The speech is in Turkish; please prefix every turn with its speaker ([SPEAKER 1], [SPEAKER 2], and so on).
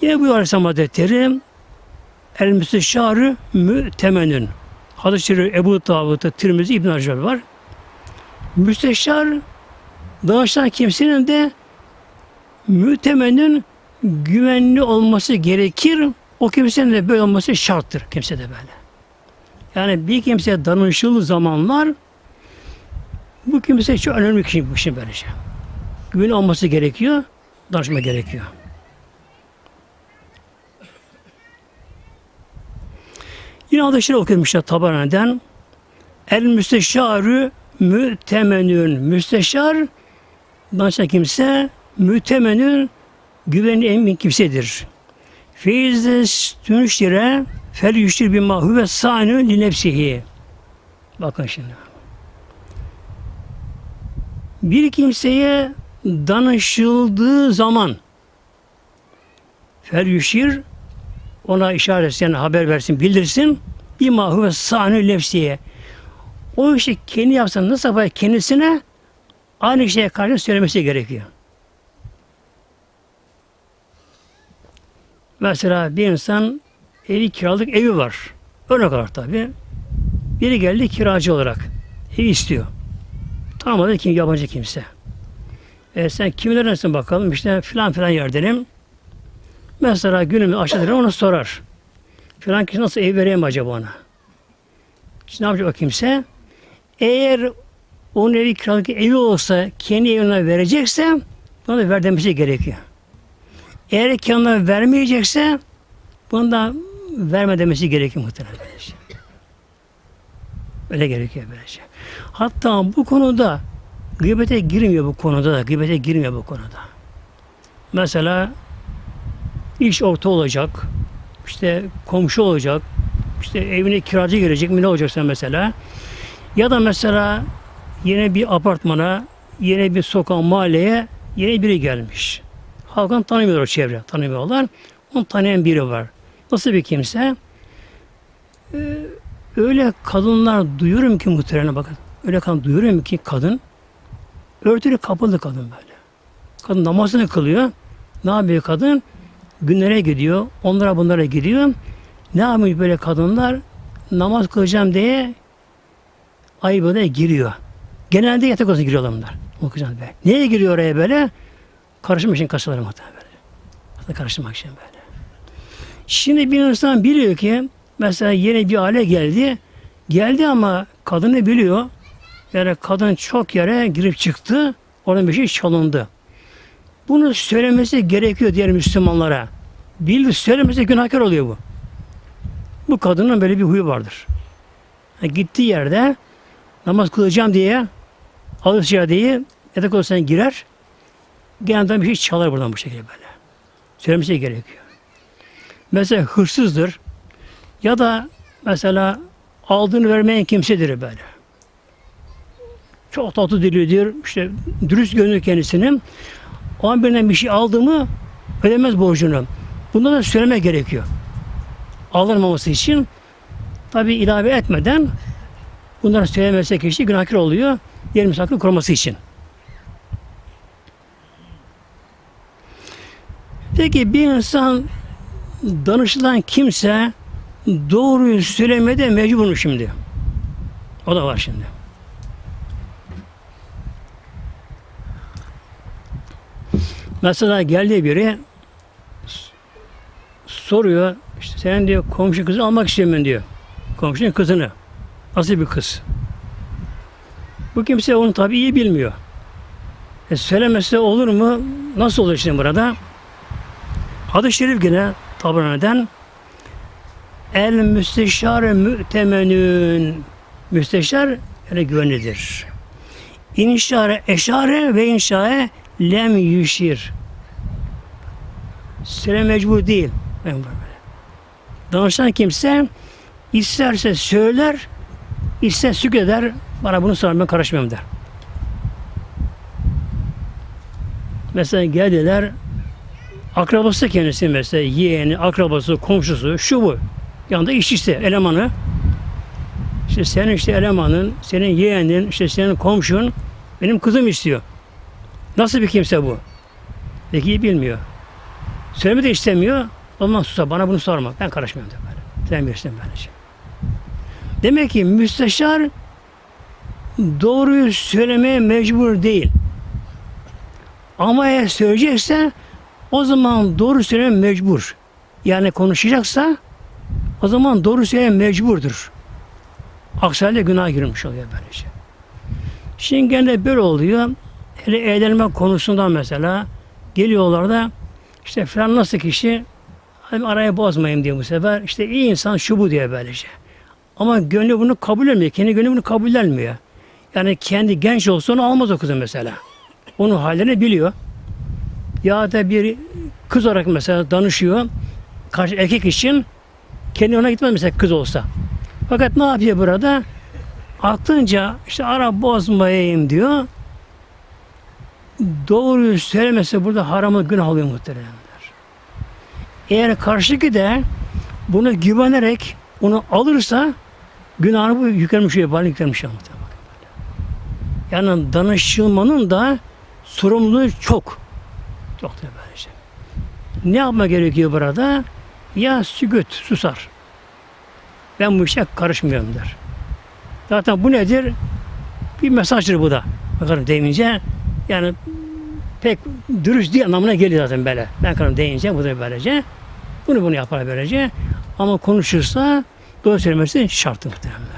[SPEAKER 1] Yine bu Aleyhisselam Hazretleri El Müsteşarı Mütemenün. Hadis-i Şerif Ebu Davud'da Tirmizi İbn Hacer var. Müsteşar danışan kimsenin de mütemennin güvenli olması gerekir. O kimsenin de böyle olması şarttır. Kimse de böyle. Yani bir kimseye danışıldığı zamanlar bu kimse çok önemli kişi, bir kişi böylece. Güven olması gerekiyor, danışma gerekiyor. Yine adı okumuş Tabaran'dan. El müsteşarü mütemenün. Müsteşar danışan kimse mütemenün güvenli emin kimsedir. Feyizde dönüştire fel yüştir bir mahu ve sanu li nefsihi. Bakın şimdi. Bir kimseye danışıldığı zaman fel yüşir ona işaret etsin, haber versin, bildirsin. Bir mahu ve sanu nefsiye. O işi kendi yapsa nasıl yapar kendisine aynı şeye karşı söylemesi gerekiyor. Mesela bir insan evi kiralık evi var. Örnek olarak tabi. Biri geldi kiracı olarak. Evi istiyor. Tanımadı kim yabancı kimse. E sen kimlerdensin bakalım işte filan filan yerdenim. Mesela günümü aşağıdır ona sorar. Filan kişi nasıl ev vereyim acaba ona? Şimdi ne yapacak o kimse? Eğer onun evi kiralık evi olsa kendi evine verecekse buna da ver demesi gerekiyor. Eğer kendine vermeyecekse bunu da verme demesi gerekiyor muhtemelen. Böylece. Öyle gerekiyor böylece. Hatta bu konuda gıybete girmiyor bu konuda da. Gıybete girmiyor bu konuda. Mesela iş orta olacak. işte komşu olacak. işte evine kiracı gelecek mi ne olacaksa mesela. Ya da mesela yine bir apartmana, yine bir sokak mahalleye yeni biri gelmiş. Halkın tanımıyor o çevre, tanımıyorlar. Onu tanıyan biri var. Nasıl bir kimse? Ee, öyle kadınlar duyuyorum ki muhtemelen bakın. Öyle kadın duyuyorum ki kadın örtülü kapalı kadın böyle. Kadın namazını kılıyor. Ne yapıyor kadın? Günlere gidiyor. Onlara bunlara gidiyor. Ne yapıyor böyle kadınlar? Namaz kılacağım diye ayıp odaya giriyor. Genelde yatak odasına giriyorlar bunlar. Okuyacağım be. Niye giriyor oraya böyle? Karışmak için kasaları muhtemelen böyle. Aslında karıştırmak için böyle. Şimdi bir insan biliyor ki mesela yeni bir aile geldi. Geldi ama kadını biliyor. Yani kadın çok yere girip çıktı. Onun bir şey çalındı. Bunu söylemesi gerekiyor diğer Müslümanlara. Bil söylemesi günahkar oluyor bu. Bu kadının böyle bir huyu vardır. Yani gittiği yerde namaz kılacağım diye alışacağı diye yatak odasına girer. Genelde bir şey çalar buradan bu şekilde böyle. Söylemesi gerekiyor. Mesela hırsızdır. Ya da mesela aldığını vermeyen kimsedir böyle. Çok tatlı dilidir. işte dürüst gönül kendisinin. O an birinden bir şey aldı mı ödemez borcunu. Bunda da söylemek gerekiyor. Alınmaması için tabi ilave etmeden bunları söylemezse kişi günahkar oluyor. Diğer misafir koruması için. Peki bir insan danışılan kimse doğruyu söylemede mecbur mu şimdi? O da var şimdi. Mesela geldi biri soruyor işte senin diyor komşu kızı almak istiyorum ben diyor. Komşunun kızını. Nasıl bir kız? Bu kimse onu tabii iyi bilmiyor. E söylemese olur mu? Nasıl olur şimdi burada? Hadis-i şerif yine Tabrani'den El müsteşar mütemenün Müsteşar yani güvenilir. İnşare eşare ve inşae lem yüşir. Söyle mecbur değil. Danışan kimse isterse söyler, ister sükreder, bana bunu sorma ben karışmıyorum der. Mesela geldiler, akrabası kendisi mesela, yeğeni, akrabası, komşusu, şu bu. Yanında işçisi, elemanı. İşte senin işte elemanın, senin yeğenin, işte senin komşun benim kızım istiyor. Nasıl bir kimse bu? Peki bilmiyor. Söyleme de istemiyor. O zaman susar. Bana bunu sorma. Ben karışmıyorum da böyle. Sen bilirsin böylece. Demek ki müsteşar doğruyu söylemeye mecbur değil. Ama eğer söyleyecekse o zaman doğru söylemeye mecbur. Yani konuşacaksa o zaman doğru söylemeye mecburdur. Aksi halde günah girmiş oluyor böylece. Şimdi gene böyle oluyor. Hele eğlenme konusunda mesela geliyorlar da işte falan nasıl kişi hani arayı bozmayayım diye bu sefer işte iyi insan şu bu diye böylece. Ama gönlü bunu kabul etmiyor. Kendi gönlü bunu kabullenmiyor. Yani kendi genç olsa onu almaz o kızı mesela. Onun halini biliyor. Ya da bir kız olarak mesela danışıyor. Karşı erkek için kendi ona gitmez mesela kız olsa. Fakat ne yapıyor burada? Aklınca işte ara bozmayayım diyor. Doğruyu söylemese burada haramı günah oluyor muhteremler. Eğer karşıdaki de bunu güvenerek onu alırsa günahını bu yüklenmiş bana yüklenmiş muhtemelen. Yani danışılmanın da sorumluluğu çok. Çok da böylece. Ne yapma gerekiyor burada? Ya sükut, susar. Ben bu işe karışmıyorum der. Zaten bu nedir? Bir mesajdır bu da. Bakalım deyince yani pek dürüst değil anlamına geliyor zaten böyle. Ben karım deyince bu da böylece. Bunu bunu yapar böylece. Ama konuşursa doğru söylemesi şartı muhtemelen.